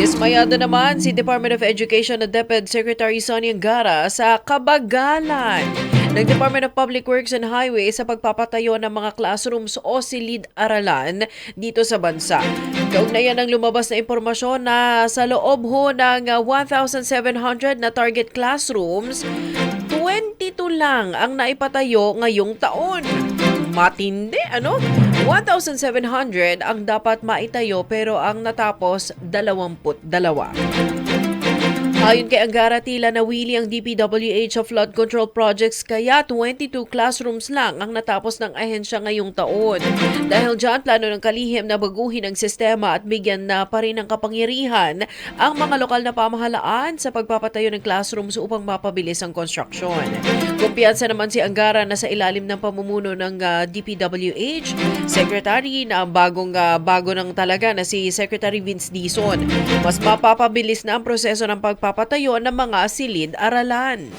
Dismayado naman si Department of Education at DepEd Secretary Sonny Angara sa kabagalan ng Department of Public Works and Highways sa pagpapatayo ng mga classrooms o silid-aralan dito sa bansa. Kaugnayan ng lumabas na impormasyon na sa loob ho ng uh, 1,700 na target classrooms, 22 lang ang naipatayo ngayong taon. Matindi, ano? 1,700 ang dapat maitayo pero ang natapos 22. Ayon kay Angara, tila nawili ang DPWH of flood control projects kaya 22 classrooms lang ang natapos ng ahensya ngayong taon. Dahil dyan, plano ng kalihim na baguhin ang sistema at bigyan na pa rin ng kapangyarihan ang mga lokal na pamahalaan sa pagpapatayo ng classrooms upang mapabilis ang construction. Kumpiyansa naman si Angara na sa ilalim ng pamumuno ng ah, DPWH, Secretary na ang bagong ah, bago ng talaga na si Secretary Vince Dizon. Mas mapapabilis na ang proseso ng pagpapatayo ng mga silid-aralan.